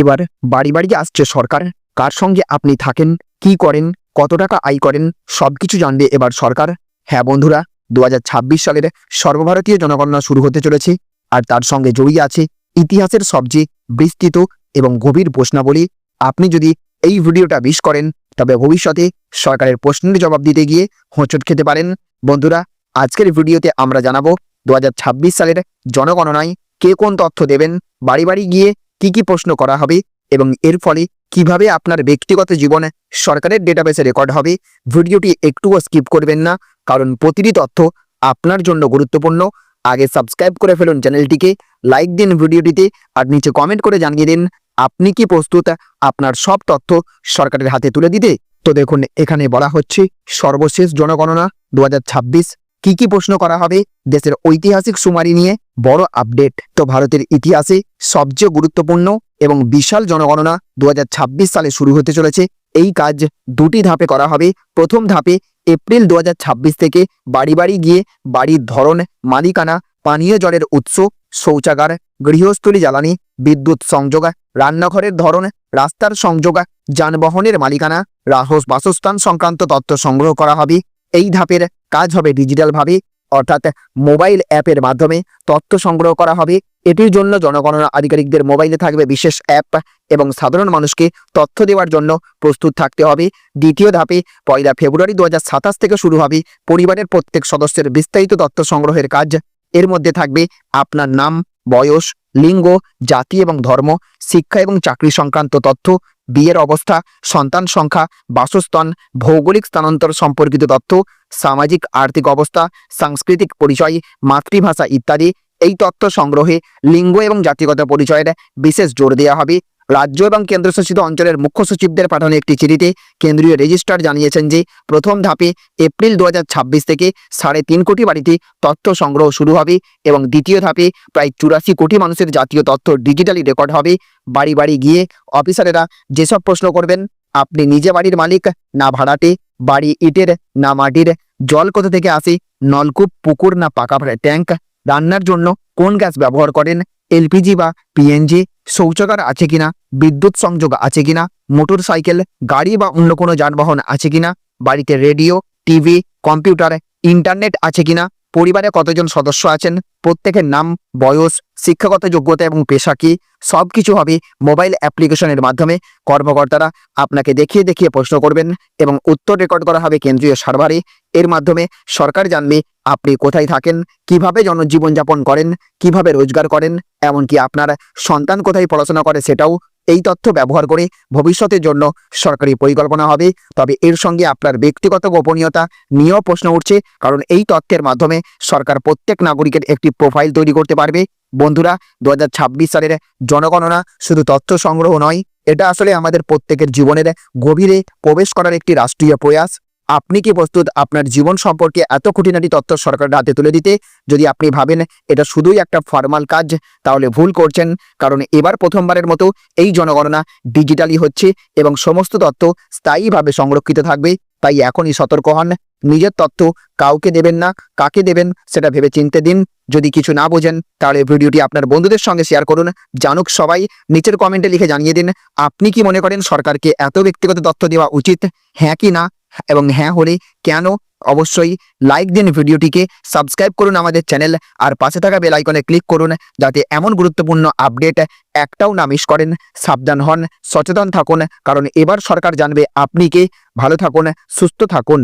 এবার বাড়ি বাড়ি আসছে সরকার, কার সঙ্গে আপনি থাকেন, কি করেন, কত টাকা আয় করেন, সবকিছু জানবে এবার সরকার। হ্যাঁ বন্ধুরা দু হাজার ছাব্বিশ সালের সর্বভারতীয় জনগণনা শুরু হতে চলেছে আর তার সঙ্গে জড়িয়ে আছে ইতিহাসের সবচেয়ে বিস্তৃত এবং গভীর প্রশ্নাবলী। আপনি যদি এই ভিডিওটা মিস করেন, তবে ভবিষ্যতে সরকারের প্রশ্নের জবাব দিতে গিয়ে হোঁচট খেতে পারেন। বন্ধুরা, আজকের ভিডিওতে আমরা জানাব দু হাজার ছাব্বিশ সালের জনগণনায় কে কোন তথ্য দেবেন, বাড়ি বাড়ি গিয়ে কি কি প্রশ্ন করা হবে এবং এর ফলে কীভাবে আপনার ব্যক্তিগত জীবনে সরকারের ডেটাবেসে রেকর্ড হবে, ভিডিওটি একটুও স্কিপ করবেন না, কারণ প্রতিটি তথ্য আপনার জন্য গুরুত্বপূর্ণ। আগে সাবস্ক্রাইব করে ফেলুন চ্যানেলটিকে লাইক দিন ভিডিওটিতে, আর নিচে কমেন্ট করে জানিয়ে দিন আপনি কি প্রস্তুত, আপনার সব তথ্য সরকারের হাতে তুলে দিতে। তো দেখুন, এখানে বলা হচ্ছে সর্বশেষ জনগণনা দু হাজার ছাব্বিশ কি কি প্রশ্ন করা হবে দেশের ঐতিহাসিক সুমারি নিয়ে বড় আপডেট তো ভারতের ইতিহাসে সবচেয়ে গুরুত্বপূর্ণ এবং বিশাল জনগণনা দু হাজার ছাব্বিশ সালে শুরু হতে চলেছে। এই কাজ দুটি ধাপে করা হবে। প্রথম ধাপে এপ্রিল দু হাজার ছাব্বিশ থেকে বাড়ি বাড়ি গিয়ে বাড়ির ধরন, মালিকানা, পানীয় জলের উৎস, শৌচাগার, গৃহস্থলী জ্বালানি, বিদ্যুৎ সংযোগ, রান্নাঘরের ধরন, রাস্তার সংযোগ, যানবাহনের মালিকানা, রাহস বাসস্থান সংক্রান্ত তথ্য সংগ্রহ করা হবে। এই ধাপের কাজ হবে ডিজিটালভাবে, অর্থাৎ মোবাইল অ্যাপের মাধ্যমে তথ্য সংগ্রহ করা হবে। এটির জন্য জনগণনা আধিকারিকদের মোবাইলে থাকবে বিশেষ অ্যাপ এবং সাধারণ মানুষকে তথ্য দেওয়ার জন্য প্রস্তুত থাকতে হবে। দ্বিতীয় ধাপে পয়লা ফেব্রুয়ারি দু হাজার সাতাশ থেকে শুরু হবে পরিবারের প্রত্যেক সদস্যের বিস্তারিত তথ্য সংগ্রহের কাজ। এর মধ্যে থাকবে আপনার নাম, বয়স লিঙ্গ, জাতি এবং ধর্ম, শিক্ষা এবং চাকরি সংক্রান্ত তথ্য, বিয়ের অবস্থা, সন্তান সংখ্যা, বাসস্থান, ভৌগোলিক স্থানান্তর সম্পর্কিত তথ্য, সামাজিক, আর্থিক অবস্থা, সাংস্কৃতিক পরিচয়, মাতৃভাষা ইত্যাদি। এই তথ্য সংগ্রহে লিঙ্গ এবং জাতিগত পরিচয়ের বিশেষ জোর দেওয়া হবে। রাজ্য এবং কেন্দ্রশাসিত অঞ্চলের মুখ্য সচিবদের পাঠানো একটি চিঠিতে কেন্দ্রীয় রেজিস্ট্রার জানিয়েছেন যে, প্রথম ধাপে এপ্রিল দু হাজার ছাব্বিশ থেকে সাড়ে তিন কোটি বাড়িতে তথ্য সংগ্রহ শুরু হবে এবং দ্বিতীয় ধাপে প্রায় চুরাশি কোটি মানুষের জাতীয় তথ্য ডিজিটালি রেকর্ড হবে। বাড়ি বাড়ি গিয়ে অফিসারেরা যেসব প্রশ্ন করবেন, আপনি নিজে বাড়ির মালিক, না ভাড়াটে, বাড়ি ইটের, না মাটির, জল কোথা থেকে আসে, নলকূপ, পুকুর, না পাকা ট্যাঙ্ক, রান্নার জন্য কোন গ্যাস ব্যবহার করেন, এলপিজি বা পিএনজি শৌচাগার আছে কিনা? বিদ্যুৎ সংযোগ আছে কিনা? মোটর সাইকেল, গাড়ি বা অন্য কোনো যানবাহন আছে কিনা? বাড়িতে রেডিও, টিভি, কম্পিউটার, ইন্টারনেট আছে কিনা? পরিবারে কতজন সদস্য আছেন, প্রত্যেকের নাম, বয়স, শিক্ষাগত যোগ্যতা এবং পেশা কি সব কিছু হবে মোবাইল অ্যাপ্লিকেশনের মাধ্যমে। কর্মকর্তারা আপনাকে দেখিয়ে দেখিয়ে প্রশ্ন করবেন এবং উত্তর রেকর্ড করা হবে কেন্দ্রীয় সার্ভারে। এর মাধ্যমে সরকার জানবে আপনি কোথায় থাকেন, কীভাবে জনজীবন যাপন করেন, কীভাবে রোজগার করেন, এমনকি আপনার সন্তান কোথায় পড়াশোনা করে সেটাও এই তথ্য ব্যবহার করে ভবিষ্যতের জন্য সরকারি পরিকল্পনা হবে। তবে এর সঙ্গে আপনার ব্যক্তিগত গোপনীয়তা নিয়েও প্রশ্ন উঠছে, কারণ এই তথ্যের মাধ্যমে সরকার প্রত্যেক নাগরিকের একটি প্রোফাইল তৈরি করতে পারবে। বন্ধুরা দু হাজার ছাব্বিশ সালের জনগণনা শুধু তথ্য সংগ্রহ নয়, এটা আসলে আমাদের প্রত্যেকের জীবনের গভীরে প্রবেশ করার একটি রাষ্ট্রীয় প্রয়াস। আপনি কি প্রস্তুত? আপনার জীবন সম্পর্কে এত খুঁটিনাটি তথ্য সরকারের হাতে তুলে দিতে, যদি আপনি ভাবেন এটা শুধুই একটা ফর্মাল কাজ, তাহলে ভুল করছেন। কারণ এবার প্রথমবারের মতো এই জনগণনা ডিজিটালি হচ্ছে এবং সমস্ত তথ্য স্থায়ীভাবে সংরক্ষিত থাকবে। তাই এখনই সতর্ক হন। নিজের তথ্য কাউকে দেবেন না, কাকে দেবেন সেটা ভেবে চিনতে দিন। যদি কিছু না বোঝেন, তাহলে ভিডিওটি আপনার বন্ধুদের সঙ্গে শেয়ার করুন। জানুক সবাই, নিচের কমেন্টে লিখে জানিয়ে দিন, আপনি কি মনে করেন সরকারকে এত ব্যক্তিগত তথ্য দেওয়া উচিত? হ্যাঁ কি না? এবং হ্যাঁ হলে কেন অবশ্যই লাইক দিন ভিডিওটিকে সাবস্ক্রাইব করুন আমাদের চ্যানেল আর পাশে থাকা বেল আইকনে ক্লিক করুন যাতে এমন গুরুত্বপূর্ণ আপডেট একটাও না মিস করেন। সাবধান হন, সচেতন থাকুন, কারণ এবার সরকার জানবে আপনি কে। ভালো থাকুন, সুস্থ থাকুন।